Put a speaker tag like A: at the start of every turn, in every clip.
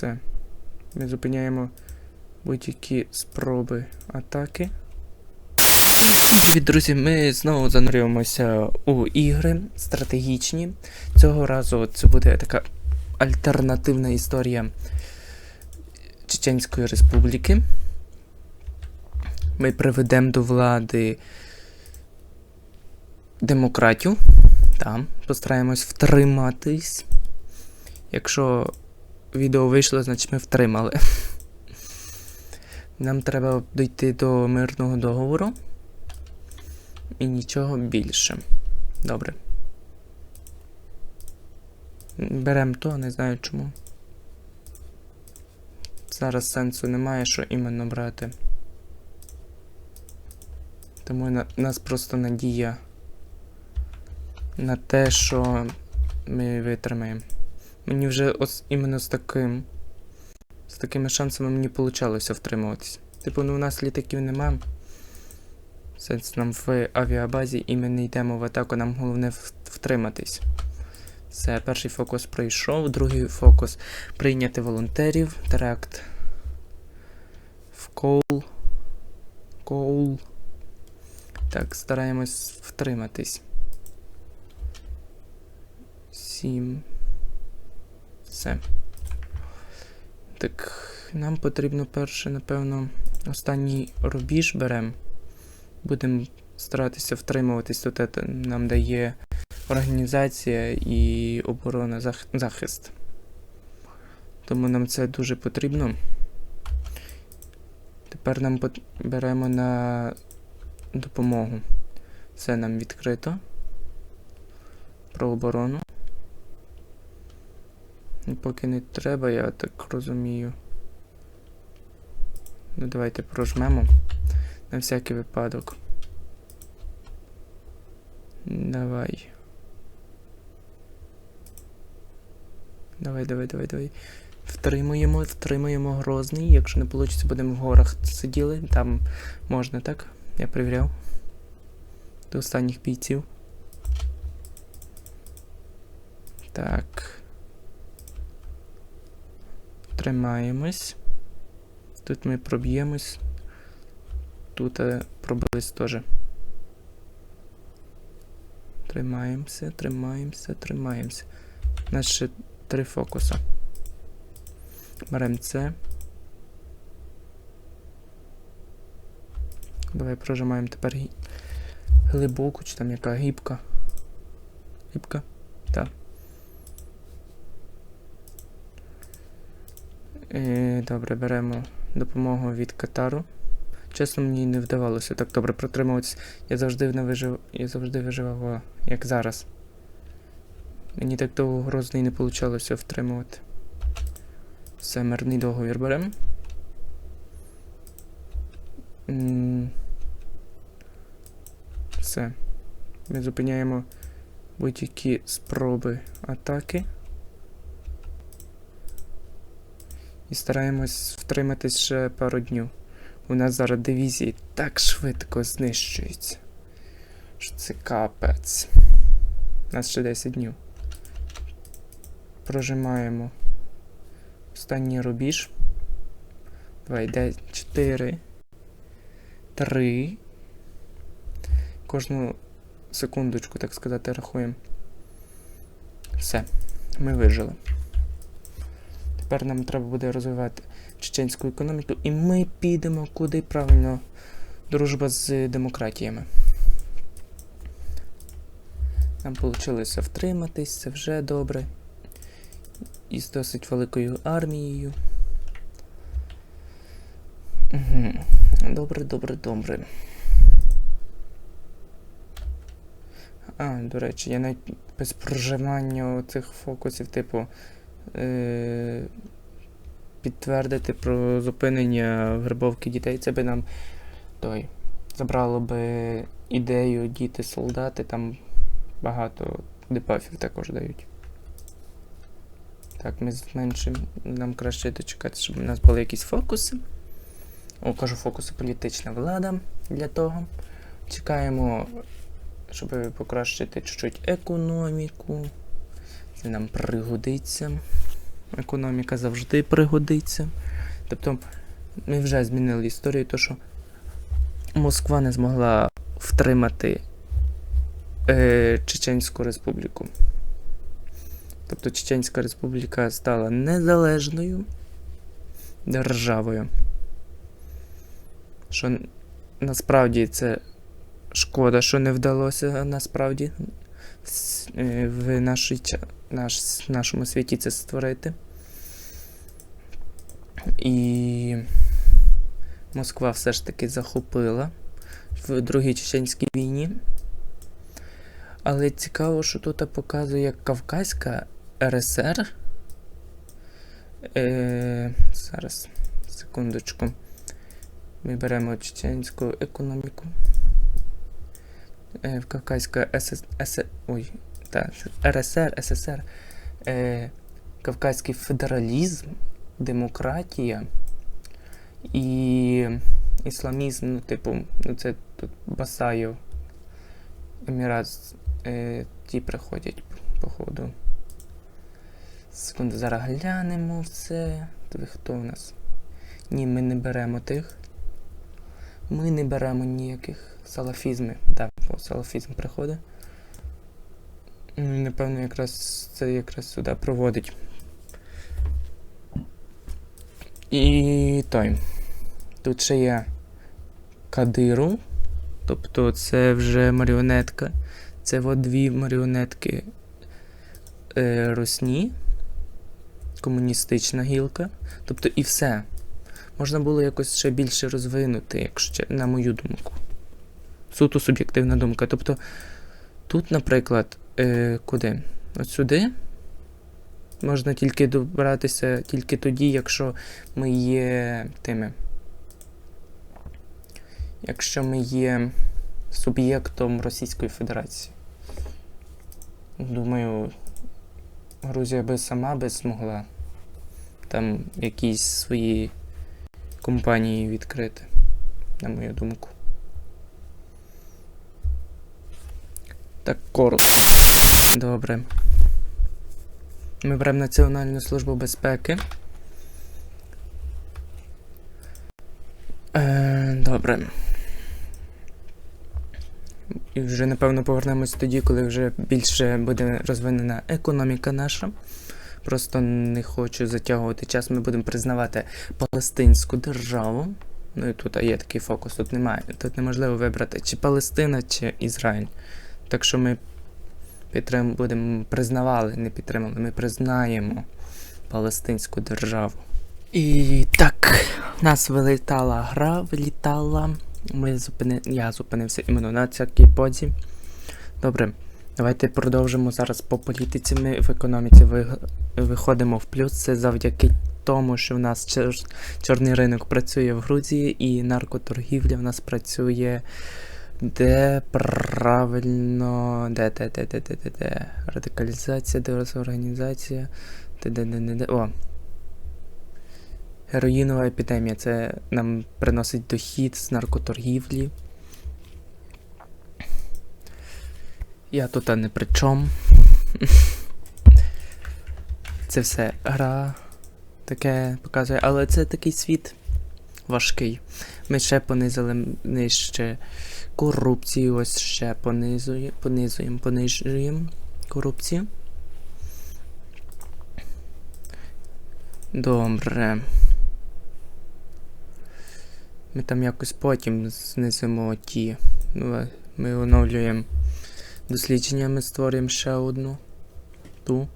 A: Все. Ми зупиняємо будь-які спроби атаки. Привіт, друзі, ми знову занурюємося у ігри стратегічні. Цього разу це буде така альтернативна історія Чеченської Республіки. Ми приведемо до влади демократію. Там постараємось втриматись. Якщо відео вийшло, значить ми втримали. Нам треба дійти до мирного договору. І нічого більше. Добре. Беремо то, не знаю чому. Зараз сенсу немає, що іменно брати. Тому на, нас просто надія на те, що ми витримаємо. Мені вже ось іменно з таким. З такими шансами мені получалося втримуватись. Типу, ну у нас літаків нема. Сенс нам в авіабазі і ми не йдемо в атаку, нам головне втриматись. Все, перший фокус пройшов, другий фокус прийняти волонтерів. Теракт. В коул. Коул. Так, стараємось втриматись. Сім. Все. Так, нам потрібно перше, напевно, останній рубіж беремо. Будемо старатися втримуватись. Тут нам дає організація і оборона зах- захист. Тому нам це дуже потрібно. Тепер нам беремо на допомогу. Це нам відкрито. Про оборону. Ну, Поки не треба, я так розумію. Ну, давайте прожмемо. На всякий випадок. Давай. Давай, давай, давай, давай. Втримуємо, втримуємо Грозний. Якщо не вийде, будемо в горах сиділи. Там можна, так? Я перевіряв. До останніх бійців. Так. Тримаємось. Тут ми проб'ємось. Тут е, пробились теж. Тримаємося, тримаємося, тримаємося. Ще три фокуса. Беремо це. Давай прожимаємо тепер глибоку, чи там яка гібка. Гібка? Так. Е, добре, беремо допомогу від Катару. Чесно, мені не вдавалося так добре протримуватися. Я завжди не вижив. Я завжди виживав, як зараз. Мені так довго грозний не вийшло втримувати. Все, мирний договір беремо. Все. Ми зупиняємо будь-які спроби атаки. І стараємось втриматись ще пару днів. У нас зараз дивізії так швидко знищуються. Що це капець. У нас ще 10 днів. Прожимаємо останній рубіж. Давай, де 4. 3. Кожну секундочку, так сказати, рахуємо. Все. Ми вижили. Тепер нам треба буде розвивати чеченську економіку, і ми підемо куди правильно дружба з демократіями. Нам вийшло втриматись, це вже добре. І з досить великою армією. Добре, добре, добре. А, до речі, я навіть без прожимання цих фокусів, типу. Е- підтвердити про зупинення вербовки дітей. Це би нам той забрало би ідею діти-солдати, там багато дебафів також дають. Так, ми зменшимо. Нам краще дочекати, щоб у нас були якісь фокуси. О, кажу, фокуси політична влада для того. Чекаємо, щоб покращити чуть-чуть економіку. Нам пригодиться. Економіка завжди пригодиться. Тобто, ми вже змінили історію, то що Москва не змогла втримати е, Чеченську республіку. Тобто Чеченська республіка стала незалежною державою. Що насправді це шкода, що не вдалося насправді в нашій, наш, нашому світі це створити. І Москва все ж таки захопила в Другій Чеченській війні. Але цікаво, що тут показує як Кавказька РСР. Е, зараз, секундочку. Ми беремо чеченську економіку. Е, в Кавказька СС, СС, ой, та, РСР, СССР. Е, Кавказький федералізм, демократія і ісламізм, ну, типу, ну це тут Басаєв, Емірат, е, ті приходять, походу. Секунду, зараз глянемо все. Ви хто у нас? Ні, ми не беремо тих. Ми не беремо ніяких салафізмів. О, салафізм приходить. Ну, і, Напевно, якраз це якраз сюди проводить. І той. Тут ще є Кадиру. Тобто це вже маріонетка. Це от дві маріонетки е, Росні. Комуністична гілка. Тобто і все. Можна було якось ще більше розвинути, якщо на мою думку. Суто суб'єктивна думка. Тобто, тут, наприклад, е, куди? От сюди можна тільки добратися тільки тоді, якщо ми є тими. Якщо ми є суб'єктом Російської Федерації. Думаю, Грузія би сама би змогла там якісь свої компанії відкрити, на мою думку. Так коротко. Добре. Ми беремо Національну службу безпеки. Е, добре. І вже напевно повернемось тоді, коли вже більше буде розвинена економіка наша. Просто не хочу затягувати час. Ми будемо признавати Палестинську державу. Ну і тут є такий фокус, тут немає. Тут неможливо вибрати чи Палестина, чи Ізраїль. Так що ми підтрим... будемо признавали, не підтримали, ми признаємо Палестинську державу. І так, в нас вилітала гра, вилітала. Ми зупини... Я зупинився іменно на цій подзі. Добре, давайте продовжимо зараз по політиці. Ми в економіці ви... виходимо в плюс. Це завдяки тому, що в нас чор... чорний ринок працює в Грузії і наркоторгівля в нас працює. Де правильно. Де, де, де, де, де, де, де. Радикалізація, дезорганізація. Де, де, де, де, де. О. Героїнова епідемія. Це нам приносить дохід з наркоторгівлі. Я тут не при чому. Це все гра таке показує, але це такий світ важкий. Ми ще понизили нижче корупцію, ось ще понизує, понизуємо, понижуємо корупцію. Добре. Ми там якось потім знизимо ті. Ну, ми оновлюємо дослідження, ми створюємо ще одну. Ту.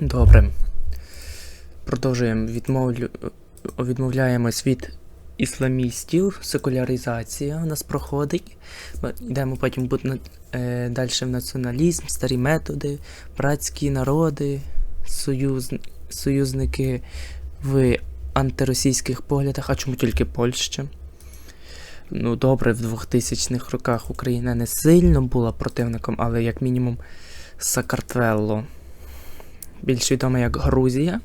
A: Добре. Продовжуємо відмовлю... відмовляємось від ісламістів, секуляризація у нас проходить. Йдемо потім бут... е, далі в націоналізм, старі методи, братські народи, союз... союзники в антиросійських поглядах, а чому тільки Польща? Ну, добре, в 2000-х роках Україна не сильно була противником, але як мінімум Сакартвелло, більш відоме як Грузія,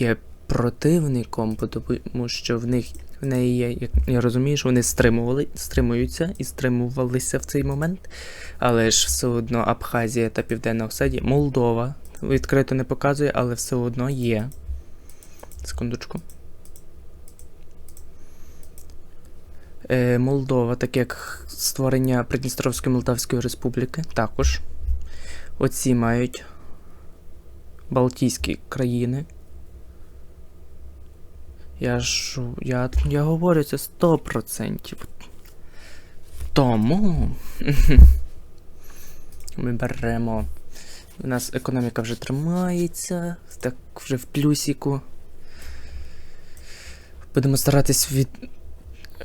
A: є противником, тому що в них в неї є, як я розумію, що вони стримували, стримуються і стримувалися в цей момент. Але ж все одно Абхазія та Південна Осетія, Молдова відкрито не показує, але все одно є. Секундочку. Е, Молдова, так як створення Придністровської Молдавської Республіки, також. Оці мають Балтійські країни. Я ж. Я, я говорю це 100%. Тому. Ми беремо. У нас економіка вже тримається. Так вже в плюсіку. Будемо старатись від,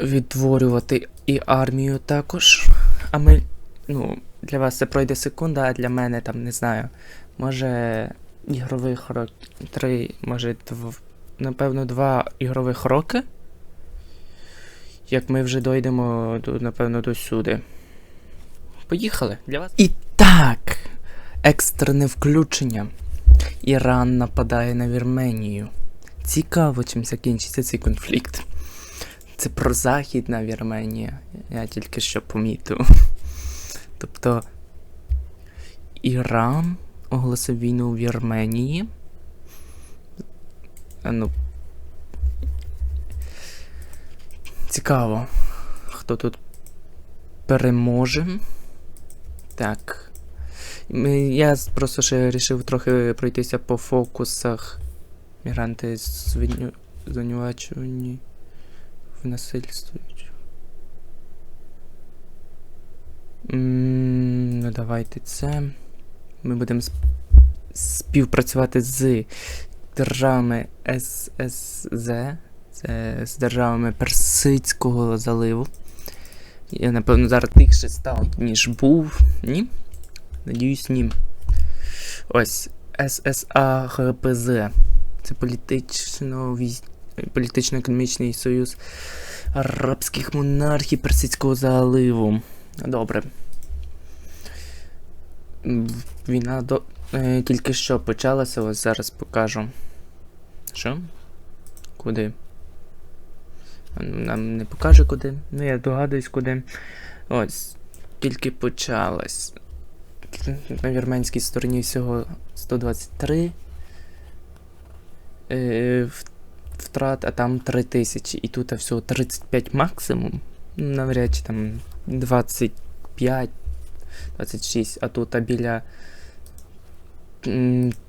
A: відтворювати і армію також. А ми. Ну, для вас це пройде секунда, а для мене там не знаю. Може ігрових років. Три, може, дв... напевно, два ігрових роки. Як ми вже дойдемо, до, напевно, до сюди. Поїхали для вас. І так! Екстрене включення. Іран нападає на Вірменію. Цікаво, чим закінчиться цей конфлікт. Це про Західна Вірменія. Я тільки що помітив. Тобто Іран оголосив війну у Вірменії. А ну. Цікаво. Хто тут переможе? Так. Я просто ще вирішив трохи пройтися по фокусах. Мігранти звиню... звинувачувані в насильстві. М, Ну, давайте це. Ми будемо сп- співпрацювати з державами ССЗ, це з державами Персидського заливу. Я, напевно, зараз тихше став, ніж був. Ні? Надіюсь, ні. Ось ССАГПЗ. Це політично політично-економічний союз арабських монархій Персидського заливу. Добре. Війна до... е, тільки що почалася, ось зараз покажу. Що? Куди? Ну, Нам не покаже куди. Ну, я догадуюсь, куди. Ось. Тільки почалась. На вірменській стороні всього 123 е, втрат, а там 3000. І тут всього 35 максимум. Ну, Навряд чи там 25, 26, а тут біля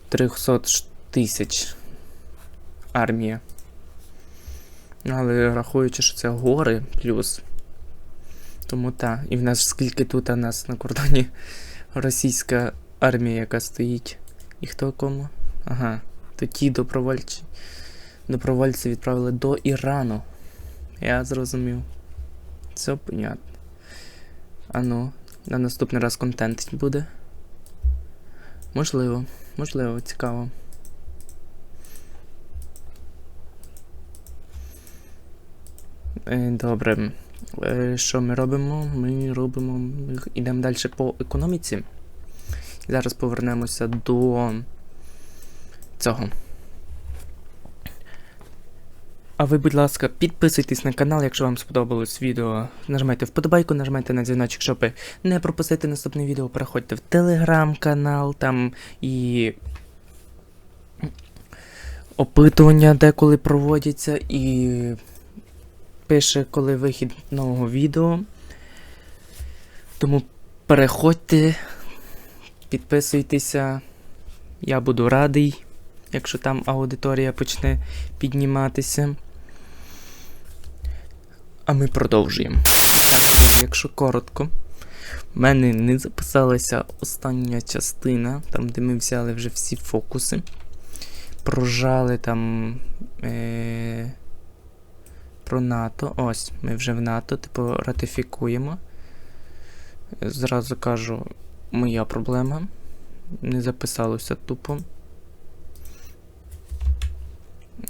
A: 300 тисяч армія. Але рахуючи, що це гори плюс. Тому так. І в нас скільки тут у нас на кордоні російська армія, яка стоїть. І хто кому? Ага. То ті добровольці. Добровольці відправили до Ірану. Я зрозумів. Все понятно. А ну, на наступний раз контент буде. Можливо, можливо, цікаво. Добре. Е, Що ми робимо? Ми робимо. Ми йдемо далі по економіці. Зараз повернемося до цього. А ви, будь ласка, підписуйтесь на канал, якщо вам сподобалось відео. Нажимайте вподобайку, нажимайте на дзвіночок, щоб не пропустити наступне відео. Переходьте в телеграм-канал, там і опитування деколи проводяться, і пише, коли вихід нового відео. Тому переходьте, підписуйтеся. Я буду радий, якщо там аудиторія почне підніматися. А ми продовжуємо. Якщо коротко, в мене не записалася остання частина, там, де ми взяли вже всі фокуси. Прожали там е- про НАТО. Ось, ми вже в НАТО, типу, ратифікуємо. Зразу кажу, моя проблема. Не записалося тупо.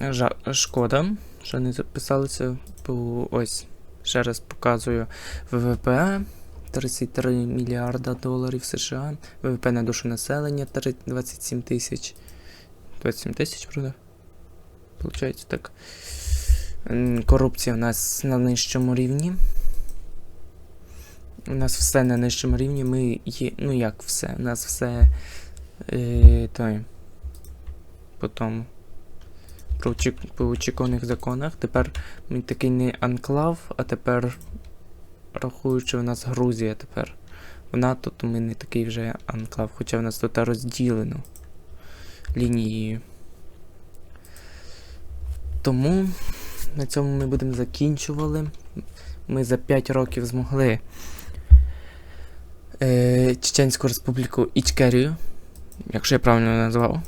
A: Жа- шкода, що не записалося. Бо ось, ще раз показую ВВП 33 мільярда доларів США. ВВП на душу населення 27 тисяч. 27 тисяч, правда? Получається так. Корупція у нас на нижчому рівні. У нас все на нижчому рівні. Ми є. Ну як все? У нас все. Е, той. По тому. Про по очікуваних законах. Тепер ми такий не анклав, а тепер. Рахуючи, у нас Грузія тепер. В НАТО, то ми не такий вже анклав, хоча в нас тут розділено лінією. Тому на цьому ми будемо закінчували. Ми за 5 років змогли е, Чеченську Республіку Ічкерію, якщо я правильно назвав,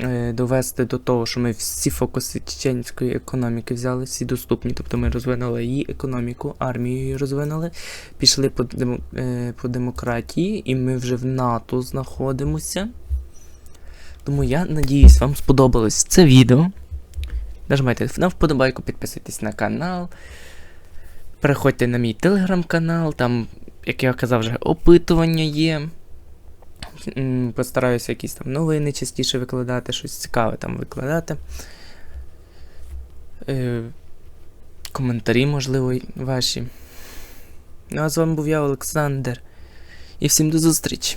A: е, довести до того, що ми всі фокуси чеченської економіки взяли, всі доступні. Тобто ми розвинули її економіку, армію її розвинули, пішли по, демо, е, по демократії, і ми вже в НАТО знаходимося. Тому я надіюсь, вам сподобалось це відео. Нажимайте на вподобайку, підписуйтесь на канал. Переходьте на мій телеграм-канал, там, як я казав, вже опитування є. Постараюся якісь там новини частіше викладати, щось цікаве там викладати. Е, коментарі, можливо, ваші. Ну а з вами був я, Олександр. І всім до зустрічі!